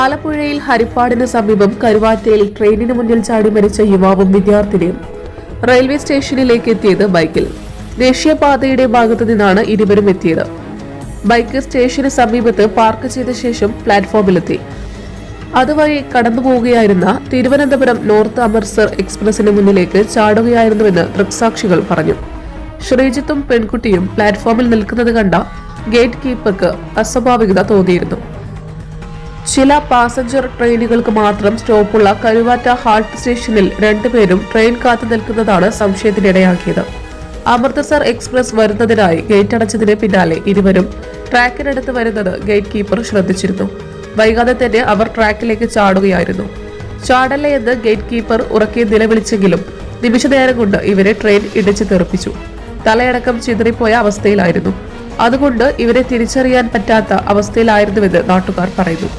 ആലപ്പുഴയിൽ ഹരിപ്പാടിന് സമീപം കരുവാറ്റയിൽ ട്രെയിനിന് മുന്നിൽ ചാടി മരിച്ച യുവാവും വിദ്യാർത്ഥിനിയും റെയിൽവേ സ്റ്റേഷനിലേക്ക് എത്തിയത് ബൈക്കിൽ. ദേശീയപാതയുടെ ഭാഗത്തു നിന്നാണ് ഇരുവരും എത്തിയത്. ബൈക്ക് സ്റ്റേഷന് സമീപത്ത് പാർക്ക് ചെയ്ത ശേഷം പ്ലാറ്റ്ഫോമിലെത്തി. അതുവഴി കടന്നു പോവുകയായിരുന്ന തിരുവനന്തപുരം നോർത്ത് അമൃത്സർ എക്സ്പ്രസിന് മുന്നിലേക്ക് ചാടുകയായിരുന്നുവെന്ന് ദൃക്സാക്ഷികൾ പറഞ്ഞു. ശ്രീജിത്തും പെൺകുട്ടിയും പ്ലാറ്റ്ഫോമിൽ നിൽക്കുന്നത് കണ്ട ഗേറ്റ് കീപ്പർക്ക് അസ്വാഭാവികത തോന്നിയിരുന്നു. ചില പാസഞ്ചർ ട്രെയിനുകൾക്ക് മാത്രം സ്റ്റോപ്പുള്ള കരുവാറ്റ ഹാൾട്ട് സ്റ്റേഷനിൽ രണ്ടുപേരും ട്രെയിൻ കാത്തു നിൽക്കുന്നതാണ് സംശയത്തിനിടയാക്കിയത്. അമൃതസർ എക്സ്പ്രസ് വരുന്നതിനായി ഗേറ്റ് അടച്ചതിന് പിന്നാലെ ഇരുവരും ട്രാക്കിനടുത്ത് വരുന്നത് ഗേറ്റ് കീപ്പർ ശ്രദ്ധിച്ചിരുന്നു. വൈകാതെ തന്നെ അവർ ട്രാക്കിലേക്ക് ചാടുകയായിരുന്നു. ചാടല്ലേ എന്ന് ഗേറ്റ് കീപ്പർ ഉറക്കി നിലവിളിച്ചെങ്കിലും നിമിഷനേരം കൊണ്ട് ഇവരെ ട്രെയിൻ ഇടിച്ചു തെറിപ്പിച്ചു. തലയടക്കം ചിതറിപ്പോയ അവസ്ഥയിലായിരുന്നു. അതുകൊണ്ട് ഇവരെ തിരിച്ചറിയാൻ പറ്റാത്ത അവസ്ഥയിലായിരുന്നുവെന്ന് നാട്ടുകാർ പറയുന്നു.